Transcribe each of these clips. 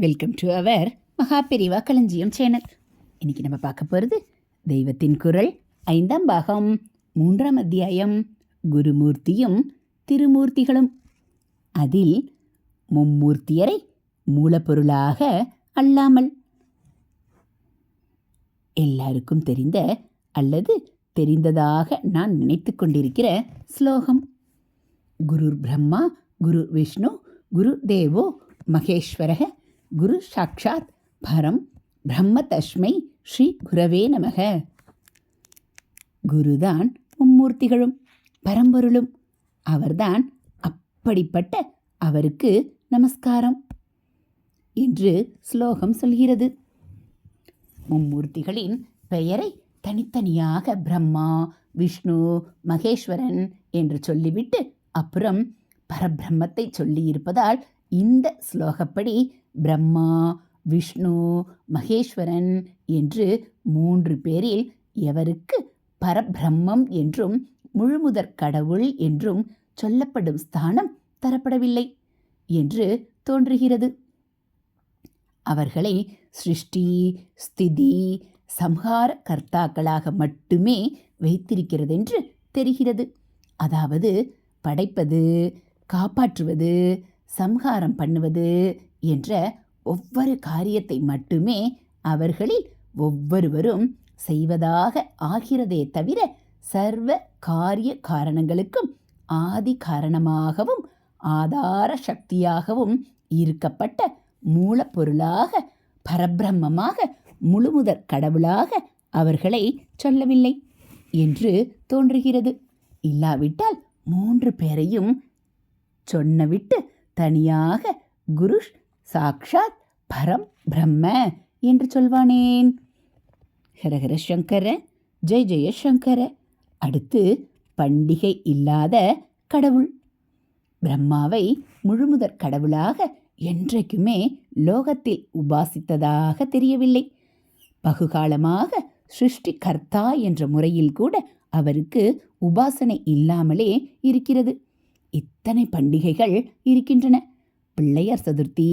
Welcome to our Maha Periyava களஞ்சியம் channel இன்னைக்கு நம்ம பார்க்க போகிறது தெய்வத்தின் குரல் ஐந்தாம் பாகம் மூன்றாம் அத்தியாயம் குருமூர்த்தியும் திருமூர்த்திகளும். அதில் மும்மூர்த்தியரை மூலப்பொருளாக அல்லாமல். எல்லாருக்கும் தெரிந்த அல்லது தெரிந்ததாக நான் நினைத்து கொண்டிருக்கிற ஸ்லோகம். குரு பிரம்மா குரு விஷ்ணு குரு தேவோ மகேஸ்வரக குரு சாட்சாத் பரம் பிரம்ம தஸ்மை ஸ்ரீ குரவே நமக. குருதான் மும்மூர்த்திகளும் பரம்பொருளும். அவர்தான் அப்படிப்பட்ட அவருக்கு நமஸ்காரம் என்று ஸ்லோகம் சொல்கிறது. மும்மூர்த்திகளின் பெயரை தனித்தனியாக பிரம்மா விஷ்ணு மகேஸ்வரன் என்று சொல்லிவிட்டு அப்புறம் பரபிரம்மத்தை சொல்லியிருப்பதால் இந்த ஸ்லோகப்படி பிரம்மா விஷ்ணு மகேஸ்வரன் என்று மூன்று பேரில் எவருக்கு பரபிரம்மம் என்றும் முழுமுதற் கடவுள் என்றும் சொல்லப்படும் ஸ்தானம் தரப்படவில்லை என்று தோன்றுகிறது. அவர்களை சிருஷ்டி ஸ்திதி சம்ஹார கர்த்தாக்களாக மட்டுமே வைத்திருக்கிறதென்று தெரிகிறது. அதாவது படைப்பது காப்பாற்றுவது சம்ஹாரம் பண்ணுவது என்ற ஒவ்வொரு காரியத்தை மட்டுமே அவர்களில் ஒவ்வொருவரும் செய்வதாக ஆகிறதே தவிர சர்வ காரிய காரணங்களுக்கும் ஆதி காரணமாகவும் ஆதார சக்தியாகவும் ஈர்க்கப்பட்ட மூலப்பொருளாக பரபிரம்மமாக முழுமுதற் கடவுளாக அவர்களை சொல்லவில்லை என்று தோன்றுகிறது. இல்லாவிட்டால் மூன்று பேரையும் சொன்னவிட்டு தனியாக குருஷ் சாக்ஷாத் பரம் பிரம்ம என்று சொல்வானேன். ஹரஹர சங்கர ஜெய ஜெய சங்கர. அடுத்து பண்டிகை இல்லாத கடவுள். பிரம்மாவை முழுமுதற் கடவுளாக என்றைக்குமே லோகத்தில் உபாசித்ததாக தெரியவில்லை. பகுகாலமாக சிருஷ்டி கர்த்தா என்ற முறையில் கூட அவருக்கு உபாசனை இல்லாமலே இருக்கிறது. இத்தனை பண்டிகைகள் இருக்கின்றன. பிள்ளையார் சதுர்த்தி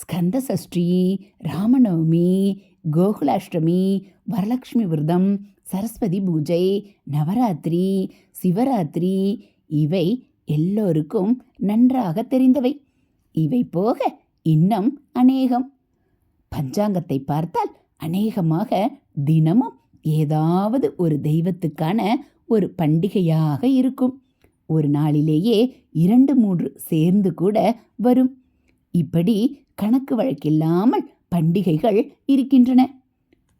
ஸ்கந்த சஷ்டி ராமநவமி கோகுலாஷ்டமி வரலட்சுமி விரதம் சரஸ்வதி பூஜை நவராத்திரி சிவராத்திரி இவை எல்லோருக்கும் நன்றாக தெரிந்தவை. இவை போக இன்னும் அநேகம். பஞ்சாங்கத்தை பார்த்தால் அநேகமாக தினமும் ஏதாவது ஒரு தெய்வத்துக்கான ஒரு பண்டிகையாக இருக்கும். ஒரு நாளிலேயே இரண்டு மூன்று சேர்ந்து கூட வரும். இப்படி கணக்கு வழக்கில்லாமல் பண்டிகைகள் இருக்கின்றன.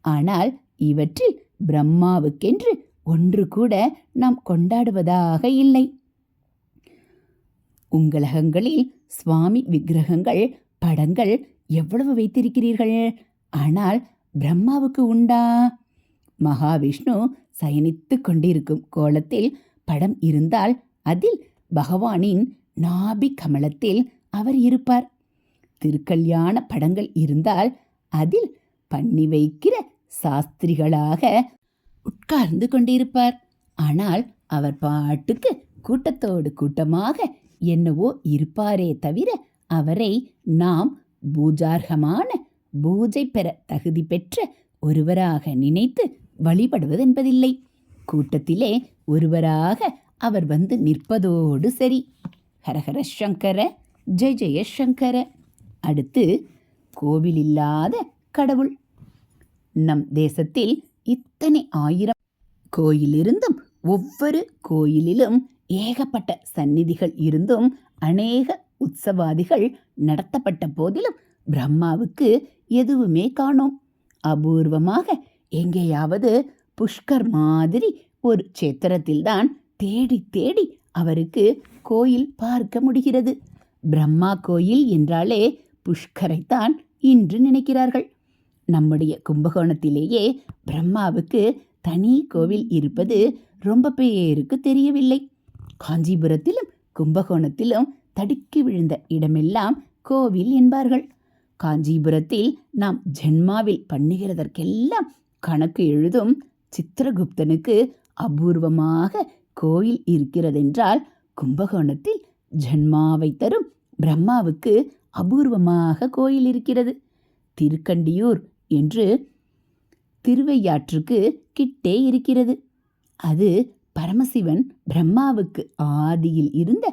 ஆனால் இவற்றில் பிரம்மாவுக்கென்று ஒன்று கூட நாம் கொண்டாடுவதாக இல்லை. உங்களகங்களில் சுவாமி விக்கிரகங்கள் படங்கள் எவ்வளவு வைத்திருக்கிறீர்கள்? ஆனால் பிரம்மாவுக்கு உண்டா? மகாவிஷ்ணு சயனித்து கொண்டிருக்கும் கோலத்தில் படம் இருந்தால் அதில் பகவானின் நாபி கமலத்தில் அவர் இருப்பார். திருக்கல்யாண படங்கள் இருந்தால் அதில் பண்ணி வைக்கிற சாஸ்திரிகளாக உட்கார்ந்து கொண்டிருப்பார். ஆனால் அவர் பாட்டுக்கு கூட்டத்தோடு கூட்டமாக என்னவோ இருப்பாரே தவிர அவரை நாம் பூஜார்கமான பூஜை பெற தகுதி பெற்ற ஒருவராக நினைத்து வழிபடுவதென்பதில்லை. கூட்டத்திலே ஒருவராக அவர் வந்து நிற்பதோடு சரி. ஹரஹர சங்கர ஜெய ஜெயசங்கர அடுத்து கோவில் இல்லாத கடவுள். நம் தேசத்தில் இத்தனை ஆயிரம் கோயில் இருந்தும் ஒவ்வொரு கோயிலிலும் ஏகப்பட்ட சந்நிதிகள் இருந்தும் அநேக உற்சவாதிகள் நடத்தப்பட்ட போதிலும் பிரம்மாவுக்கு எதுவுமே காணோம். அபூர்வமாக எங்கேயாவது புஷ்கர் மாதிரி ஒரு சேத்திரத்தில்தான் தேடி தேடி அவருக்கு கோயில் பார்க்க முடிகிறது. பிரம்மா கோயில் என்றாலே புஷ்கரைத்தான் இன்று நினைக்கிறார்கள். நம்முடைய கும்பகோணத்திலேயே பிரம்மாவுக்கு தனி கோவில் இருப்பது ரொம்ப பேருக்கு தெரியவில்லை. காஞ்சிபுரத்திலும் கும்பகோணத்திலும் தடுக்கி விழுந்த இடமெல்லாம் கோவில் என்பார்கள். காஞ்சிபுரத்தில் நாம் ஜென்மாவில் பண்ணுகிறதற்கெல்லாம் கணக்கு எழுதும் சித்திரகுப்தனுக்கு அபூர்வமாக கோயில் இருக்கிறதென்றால் கும்பகோணத்தில் ஜென்மாவை தரும் பிரம்மாவுக்கு அபூர்வமாக கோயில் இருக்கிறது. திருக்கண்டியூர் என்று திருவையாற்றுக்கு கிட்டே இருக்கிறது. அது பரமசிவன் பிரம்மாவுக்கு ஆதியில் இருந்த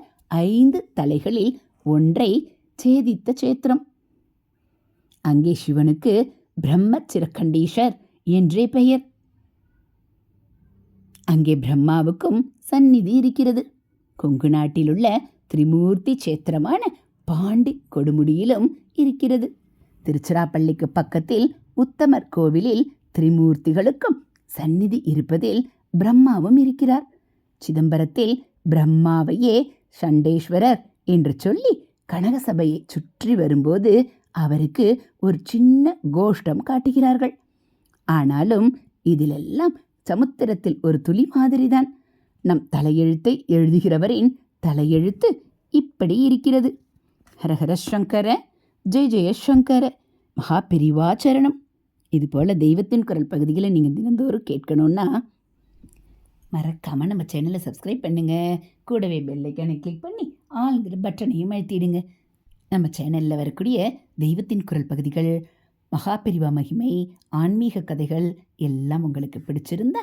ஐந்து தலைகளில் ஒன்றை சேதித்த சேத்திரம் அங்கே சிவனுக்கு பிரம்ம சிரக்கண்டீஷர் என்றே பெயர். அங்கே பிரம்மாவுக்கும் சந்நிதி இருக்கிறது. கொங்கு நாட்டிலுள்ள திரிமூர்த்தி சேத்திரமான பாண்டி கொடுமுடியிலும் இருக்கிறது. திருச்சிராப்பள்ளிக்கு பக்கத்தில் உத்தமர் கோவிலில் திரிமூர்த்திகளுக்கும் சந்நிதி இருப்பதில் பிரம்மாவும் இருக்கிறார். சிதம்பரத்தில் பிரம்மாவையே சண்டேஸ்வரர் என்று சொல்லி கனகசபையை சுற்றி வரும்போது அவருக்கு ஒரு சின்ன கோஷ்டம் காட்டுகிறார்கள். ஆனாலும் இதிலெல்லாம் சமுத்திரத்தில் ஒரு துளி மாதிரிதான். நம் தலையெழுத்தை எழுதுகிறவரின் தலையெழுத்து இப்படி இருக்கிறது. ஹரஹர சங்கர ஜெய ஜெயசங்கர மகா பெரிவாச்சரணம் இது போல் தெய்வத்தின் குரல் பகுதிகளை நீங்கள் தினந்தோறும் கேட்கணுன்னா மறக்காமல் நம்ம சேனலை சப்ஸ்கிரைப் பண்ணுங்கள் கூடவே பெல்லைக்கானை கிளிக் பண்ணி ஆளுங்கிற பட்டனையும் அழுத்திடுங்க. நம்ம சேனலில் வரக்கூடிய தெய்வத்தின் குரல் பகுதிகள் மகாபெரிவா மகிமை ஆன்மீக கதைகள் எல்லாம் உங்களுக்கு பிடிச்சிருந்தா